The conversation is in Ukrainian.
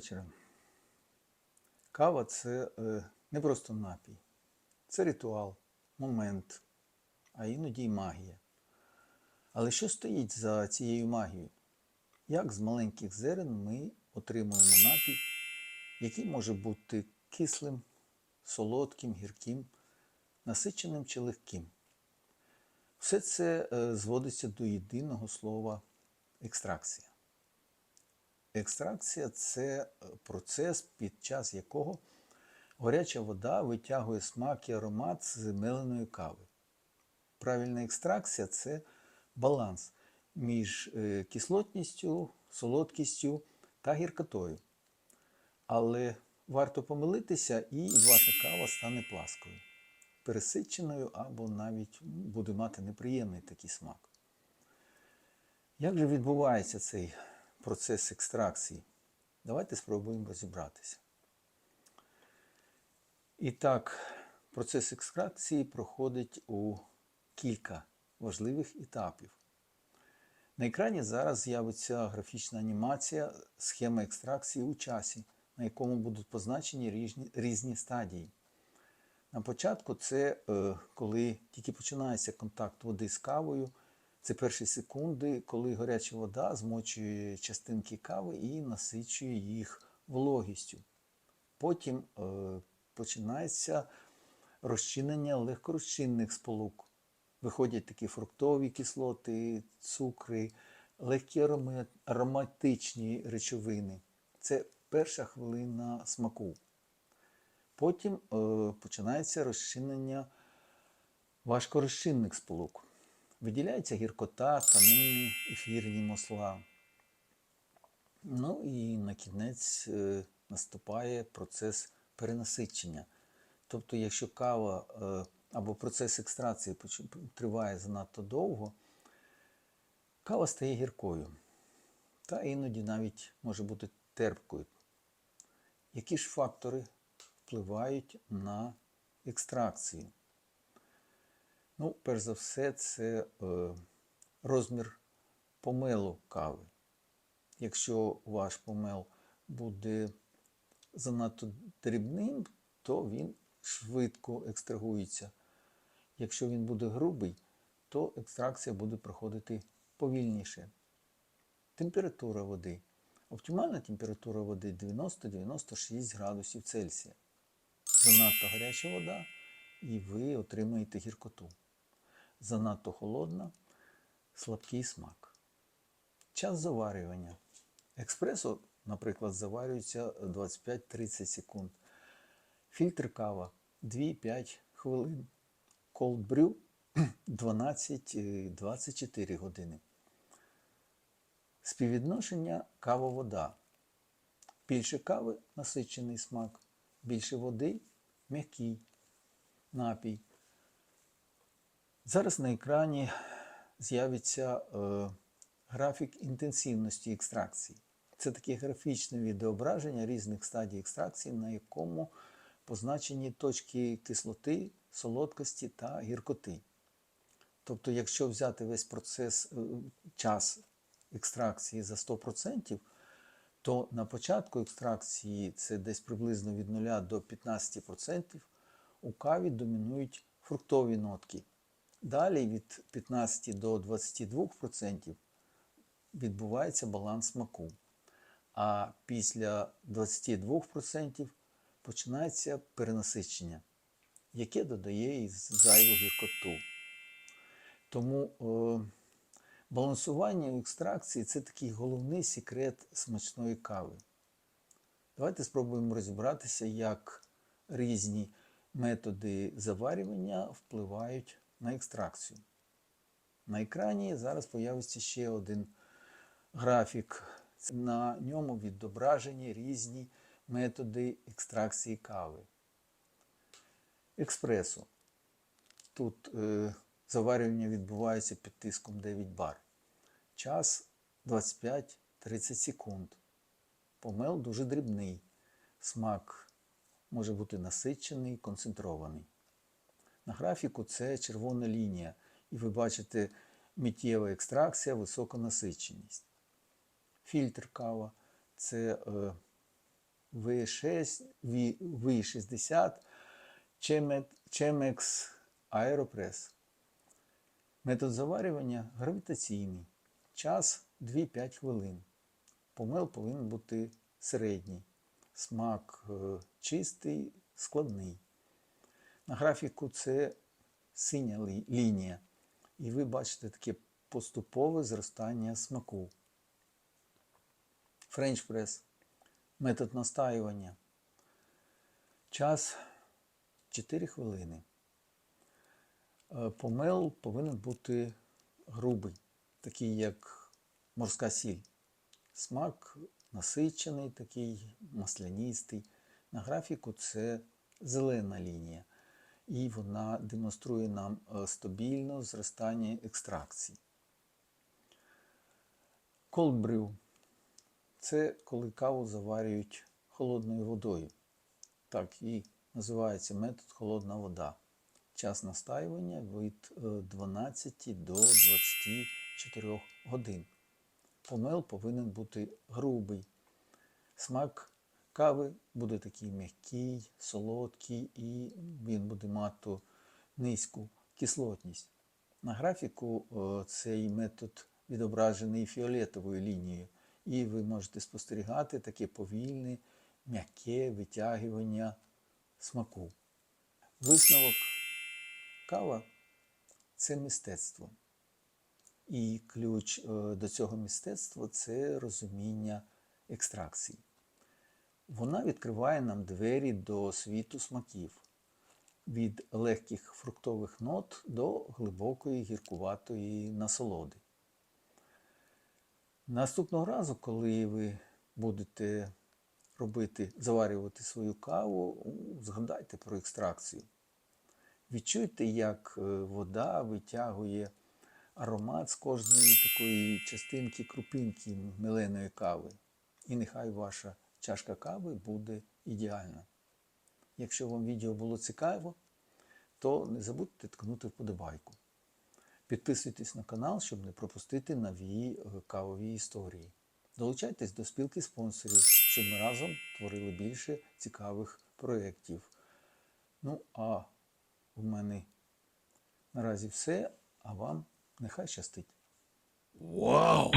вечора. Кава це е, не просто напій, це ритуал, момент, а іноді й магія. Але що стоїть за цією магією? Як з маленьких зерен ми отримуємо напій, який може бути кислим, солодким, гірким, насиченим чи легким? Все це е, зводиться до єдиного слова екстракція. Екстракція це е, процес, під час якого горяча вода витягує смак і аромат з меленої кави. Правильна екстракція це баланс між е, кислотністю, солодкістю та гіркотою. Але варто помилитися, і ваша кава стане пласкою, пересиченою або навіть буде мати неприємний такий смак. Як же відбувається цей процес екстракції? Давайте спробуємо розібратися. І так, процес екстракції проходить у кілька важливих етапів. На екрані зараз з'явиться графічна анімація схеми екстракції у часі, на якому будуть позначені різні, різні стадії. На початку це е, коли тільки починається контакт води з кавою. Це перші секунди, коли гаряча вода змочує частинки кави і насичує їх вологістю. Потім е, починається розчинення легкорозчинних сполук. Виходять такі фруктові кислоти, цукри, легкі ароматичні речовини. Це перша хвилина смаку. Потім е, починається розчинення важкорозчинних сполук. Виділяється гіркота, танини, ефірні масла. Ну і на кінець е, наступає процес перенасичення. Тобто, якщо кава е, або процес екстракції триває занадто довго, кава стає гіркою. Та іноді навіть може бути терпкою. Які ж фактори впливають на екстракцію? Ну, перш за все, це е, розмір помелу кави. Якщо ваш помел буде занадто дрібним, то він швидко екстрагується. Якщо він буде грубий, то екстракція буде проходити повільніше. Температура води. Оптимальна температура води 90-96 градусів Цельсія. Занадто гаряча вода, і ви отримаєте гіркоту. Занадто холодна, слабкий смак. Час заварювання. Експресо, наприклад, заварюється 25-30 секунд. Фільтр кава 2-5 хвилин. Cold brew 12-24 години. Співвідношення кава-вода. Більше кави насичений смак, більше води м'який напій. Зараз на екрані з'явиться е, графік інтенсивності екстракції. Це таке графічне відеображення різних стадій екстракції, на якому позначені точки кислоти, солодкості та гіркоти. Тобто, якщо взяти весь процес, е, час екстракції за 100%, то на початку екстракції це десь приблизно від 0 до 15%, у каві домінують фруктові нотки. Далі від 15 до 22% відбувається баланс смаку. А після 22% починається перенасичення, яке додає і зайву гіркоту. Тому е, балансування у екстракції це такий головний секрет смачної кави. Давайте спробуємо розібратися, як різні методи заварювання впливають на екстракцію. На екрані зараз появиться ще один графік. На ньому відображені різні методи екстракції кави. Експресо. Тут е, заварювання відбувається під тиском 9 бар. Час 25-30 секунд. Помел дуже дрібний. Смак може бути насичений, концентрований. На графіку це червона лінія, і ви бачите миттєва екстракція, висока насиченість. Фільтр кава це е, V6, V- V60, Chemex, Aeropress. Метод заварювання гравітаційний. Час 2-5 хвилин. Помил повинен бути середній. Смак е, чистий, складний. На графіку це синя лі- лінія. І ви бачите таке поступове зростання смаку. Френч прес. Метод настаювання. Час 4 хвилини. Е, Помел повинен бути грубий, такий як морська сіль. Смак насичений, такий масляністий. На графіку це зелена лінія. І вона демонструє нам е, стабільне зростання екстракції. Brew – це коли каву заварюють холодною водою. Так і називається метод холодна вода. Час настаювання від е, 12 до 24 годин. Помел повинен бути грубий. Смак кави буде такий м'який, солодкий і він буде мати низьку кислотність. На графіку е, цей метод відображений фіолетовою лінією, і ви можете спостерігати таке повільне, м'яке витягування смаку. Висновок кава це мистецтво. І ключ е, до цього мистецтва це розуміння екстракції. Вона відкриває нам двері до світу смаків від легких фруктових нот до глибокої гіркуватої насолоди. Наступного разу, коли ви будете робити, заварювати свою каву, згадайте про екстракцію. Відчуйте, як е, вода витягує аромат з кожної такої частинки крупинки меленої кави. І нехай ваша чашка кави буде ідеальна. Якщо вам відео було цікаво, то не забудьте ткнути вподобайку. Підписуйтесь на канал, щоб не пропустити нові е, кавові історії. Долучайтесь до спілки спонсорів, щоб ми разом творили більше цікавих проєктів. Ну, а у мене наразі все, а вам нехай щастить. Вау!